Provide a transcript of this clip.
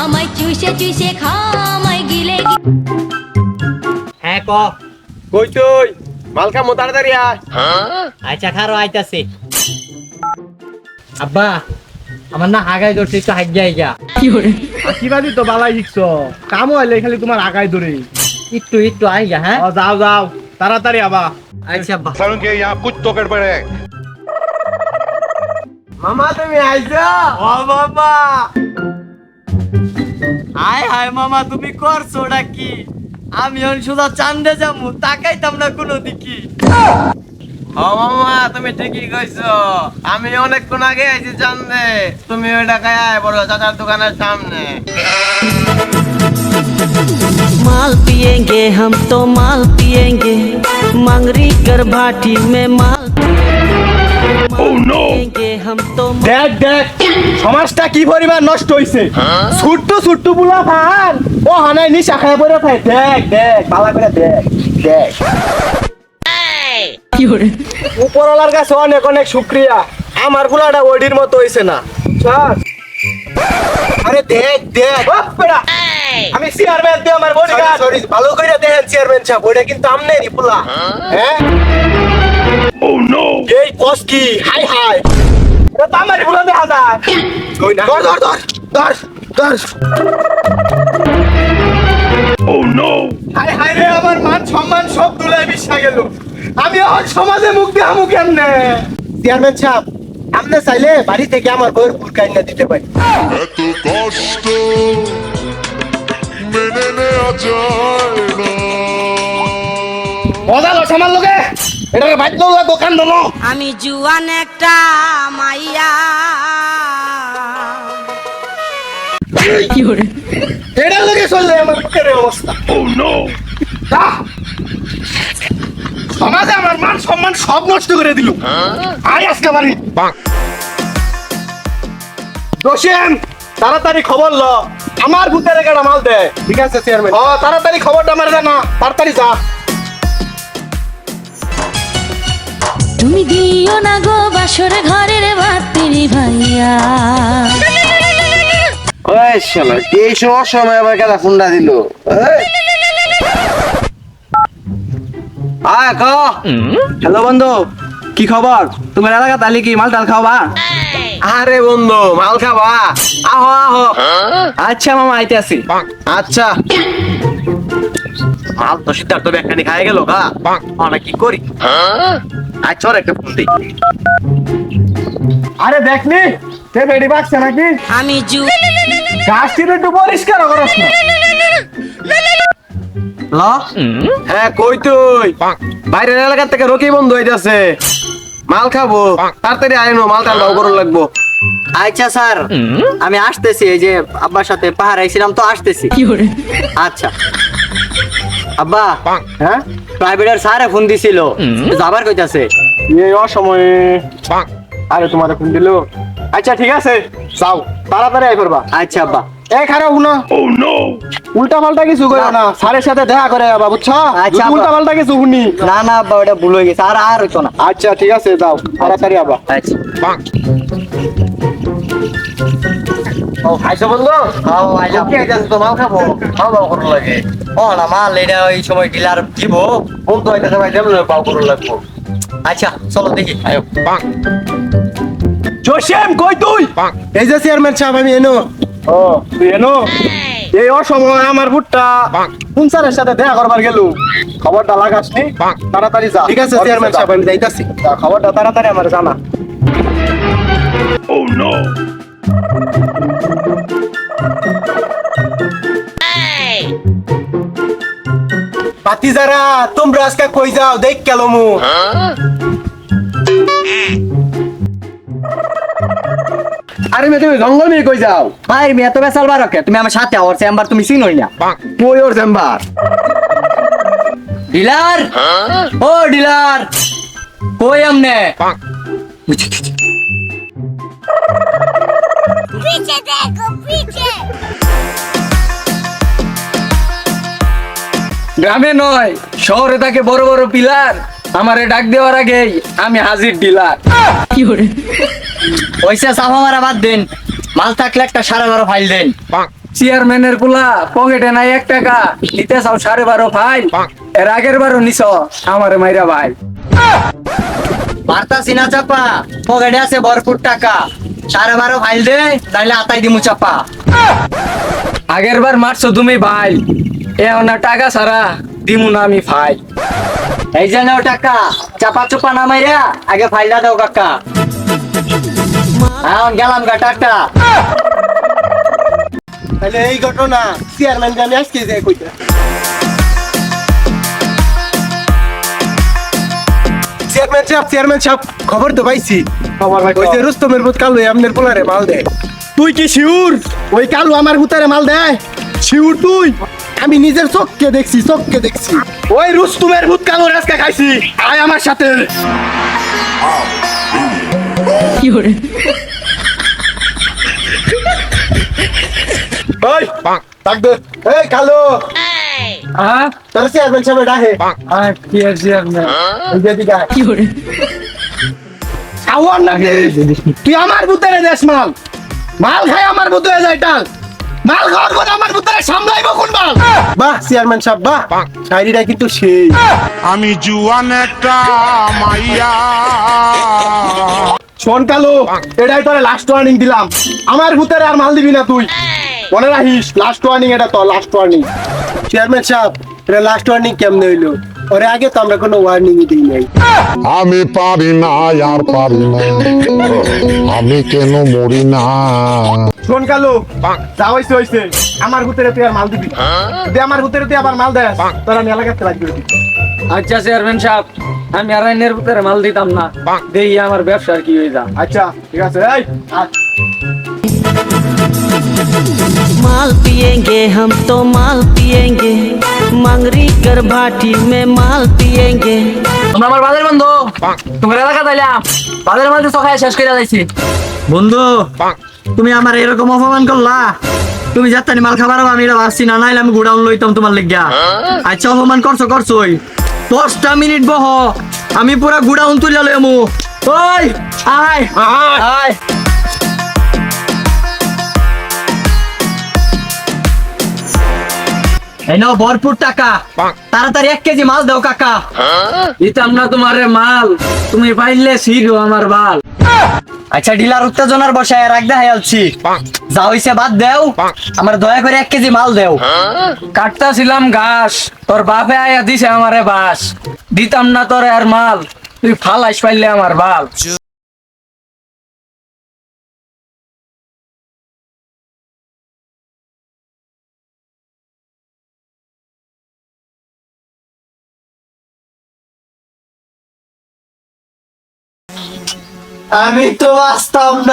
আমায় চুষে চুষে খা আমায় গিলে হ্যাঁ ক। কই তুই? মালকা মো তাড়াতাড়ি আয়। আচ্ছা খারো আইতাছি। আব্বা আমার না আগায় ধরছে একটু হাগ যায় গা। কি করে আশীর্বাদই তো বালাই শিখছো কামও হইলে খালি তোমার আগাই ধরে। একটু একটু আই গা হ্যাঁ? যাও যাও। তাড়াতাড়ি আবা। আচ্ছা আব্বা। কারণ কি ইয়া কুছ তো গড়বড় হ্যায় মামা তুমি আইছো? ও বাবা। হাই হাই মামা তুমি করছো ওটা কি আমি এখন শুধু চান্দে যাবো তাকাইতাম না কোনো দিকে ও মামা তুমি ঠিকই কইছো আমি অনেকক্ষণ আগে আইছি জানলে তুমি ওইটা খায় বড় চাচার দোকানের সামনে माल पिएंगे हम तो माल पिएंगे मंगरी कर भाटी में माल पिएंगे हम तो माल দেখ দেখ সমাজটা কি পরিমাণ নষ্ট হইছে? ছুট্টু ছুট্টু বুলা ফান। ও হানাই নিশা খায় পড়ে থাকে দেখ দেখ ভালো করে দেখ দেখ। উপরওয়ালার কাছে অনেক অনেক শুক্রিয়া। আমার গুলাটা ওডির মতো হইছে না? আরে দেখ দেখ। আমি চেয়ারম্যান তুই আমার বডিগার্ড সরি ভালো করে দেখেন চেয়ারম্যান সাহেব ওটা কিন্তু আমনেরই পুলা। হ্যাঁ? ও নো এই কস কি? Hi hi. এটা তো আমারই পুলা দেখা যায়। ধর ধর ধর ধর ধর। ও নো হাই হাই রে আমার মান সম্মান সব দুলাই বিশা গেল। আমি এখন সমাজে মুখ দিয়ে আমু কেমনে? চেয়ারম্যান সাহেব আপনি চাইলে বাড়ি থেকে আমার বউয়ের না দিতে পারি। এত কষ্ট! সামাল লোকে এটাকে আমি জুয়ান একটা মাইয়া। এটার লোকে চললে আমার বুকের এই অবস্থা? ও নো সমাজে আমার মান সম্মান সব নষ্ট করে দিল। আয় আজকে বাড়ি। দোষেন তাড়াতাড়ি খবর ল। আমার ভূতের একটা মাল দে। ঠিক আছে চেয়ারম্যান ও তাড়াতাড়ি খবরটা আমার জানা তাড়াতাড়ি যা। তুমি দিও না গো বাসর ঘরের ভাতিরি ভাইয়া। ওই শালা এই সময় সময় আবার কেদা ফোনটা দিল? আয় ক? হ্যালো বন্ধু কি খবর? তোমার এলাকা তালি কি মাল টাল খাওয়া? আরে বন্ধু মাল খাবা? আহো আহো। আচ্ছা মামা আইতে আসি আচ্ছা। মাল তো সিদ্ধার্থ ব্যাখ্যানি খাই গেল গা। আমরা কি করি? আচ্ছা একটা ফোন দিই আরে দেখনি সে বেড়ি নাকি? আমি জু গাছটির একটু পরিষ্কার করস না। ল? হ্যাঁ কই তুই? বাইরের এলাকা থেকে রকি বন্ধু হইতাছে মাল খাব তাড়াতাড়ি আইনো মাল টাল দাও করুন লাগবো। আচ্ছা স্যার আমি আসতেছি এই যে আব্বার সাথে পাহাড় আইছিলাম তো আসতেছি। আচ্ছা। আব্বা হ্যাঁ? প্রাইভেটের স্যারে ফোন দিছিল যাবার কইতাছে। এই অসময়ে। আরে তোমার ফোন দিল? আচ্ছা ঠিক আছে। যাও তাড়াতাড়ি আই করবা আচ্ছা আব্বা। এই খারাপ শুনো উল্টা পাল্টা কিছু করো না। স্যারের সাথে দেখা করে বুঝছ? আচ্ছা, উল্টা পাল্টা কিছু শুনি। না না আব্বা ওটা ভুল হয়ে গেছে আর আর হইতো না। আচ্ছা ঠিক আছে যাও তাড়াতাড়ি আবা আচ্ছা। ও খাইছো বলল খাও, আইলাম। কি আইতাছে তো মাল খাব? খাও দাও করুন লাগে। ও না মাল এটা ওই সময় ডিলার দিব। বন্ধু আইতাছে ভাই দেবো পাও করুন লাগবো। আচ্ছা চলো দেখি। আয়ো কই তুই? এই যে চেয়ারম্যান সাহেব আমি এনো। ও। তুই এনো? এই অসময় আমার ভুট্টা পুনসারের সাথে দেখা করবার গেল? খবরটা লাগাসনি? তাড়াতাড়ি যা। ঠিক আছে চেয়ারম্যান সাহেব আমি যাইতাছি। খবরটা তাড়াতাড়ি আমার জানা। পাতি যারা তোমরা আজকে কই যাও? দেখ কেলমু আরে মেয়ে তুমি জঙ্গল নিয়ে কই যাও? ভাই মেয়ে তো বেসাল বার তুমি আমার সাথে আওয়ার চেম্বার তুমি চিনোই না। কই ওর চেম্বার। ডিলার? ও ডিলার। কই আমনে? গ্রামে নয় শহরে থাকে বড় বড় পিলার। আমারে ডাক দেওয়ার আগেই আমি হাজির ডিলার। ওইসা সাফা মারা বাদ দেন। মাল থাকলে একটা সাড়ে বারো ফাইল দেন। চেয়ারম্যানের পোলা পকেটে নাই এক টাকা নিতে চাও সাড়ে বারো ফাইল? এর আগের বারো নিছ আমার মাইরা ভাই। বার্তা সিনা চাপা পকেটে আছে ভরপুর টাকা। সাড়ে বারো ফাইল দে তাইলে আতাই দিমু চাপা। আগের বার মারছো তুমি ভাই এ না টাকা ছাড়া দিমু না আমি ফাইল। এই যে নাও টাকা চাপা চুপা না মাইরা আগে ফাইলটা দাও কাকা। এখন গেলাম গা টাটা তাহলে এই ঘটনা চেয়ারম্যান আমি আজকে যাই কইতা। চেয়ারম্যান সাহেব চেয়ারম্যান সাহেব খবর তো পাইছি। খবর ভাই, ওই যে রুস্তমের বুত কালু আমনের পোলারে মাল দেয়। তুই কি শিউর? ওই কালু আমার হুতারে মাল দেয়। শিউর তুই? আমি নিজের চোখকে দেখছি চোখকে দেখছি। ওই রুস্তমের ভূত কালু আজকে খাইছি। আয় আমার সাথে। এই কালু। হ্যাঁ তোর চেয়ারম্যান সাহেব ডাকে হ্যাঁ কি আর চেয়ারম্যান এই যে দিকে আয়। না। তুই আমার বুতারে দেশ মাল। মাল খাই আমার বুতারে যায় টাল মাল খাওয়ার পর আমার বুতারে সামলাইবো কোন মাল? বাহ চেয়ারম্যান সাহেব বাহ। শায়রিটা কিন্তু সেই। আমি জুয়ান একটা মাইয়া। শোন কালো এটাই তোরে লাস্ট ওয়ার্নিং দিলাম। আমার ভূতের আর মাল দিবি না তুই। মনে রাখিস লাস্ট ওয়ার্নিং এটা তো লাস্ট ওয়ার্নিং চেয়ারম্যান সাহেব এটা লাস্ট ওয়ার্নিং কেমনে হইল? ওরে আগে তো আমরা কোনো ওয়ার্নিংই দিই নাই। আমি পারি না আর পারি না। আমি কেন মরি না? শোন কালো যা হইছে হইছে। আমার ভূতেরে তুই আর মাল দিবি। যদি আমার ভূতেরে তুই আবার মাল দেয় তোর আমি এলাকাতে লাগবে আচ্ছা চেয়ারম্যান সাহেব আমি আর আইনের ভিতরে মাল দিতাম না দেখি আমার ব্যবসার কি হয়ে যা আচ্ছা ঠিক আছে এই আয়। माल पिएंगे हम तो माल पिएंगे मंगरी कर भाटी में माल पिएंगे তোমরা আমার বাজার বন্ধু তোমার এলাকা তাইলাম বাজারের মধ্যে সকালে শেষ করে যাইছি বন্ধু তুমি আমার এরকম অপমান করলা তুমি যাত্রানি মাল খাবার আমি এটা ভাবছি না নাইলে আমি গোডাউন লইতাম তোমার লেগিয়া আচ্ছা অপমান করছো করছোই দশটা মিনিট বহ। আমি পুরা গোডাউন তুলে লইমু। ওই আয় আয়। এই নাও ভরপুর টাকা। তাড়াতাড়ি এক কেজি মাছ দাও কাকা। দিতাম না তোমারে মাল। তুমি পাইলে শিখো আমার বাল। আচ্ছা ডিলার উত্তেজনার বসায় রাখ দেখাই আলছি যা হইছে বাদ দেও। আমার দয়া করে এক কেজি মাল দেও। কাটতাছিলাম ঘাস। তোর বাপে আয়া দিছে আমারে বাস। দিতাম না তোর আর মাল। তুই ফালাইস পাইলে আমার বাল। আমি তো আসতাম না।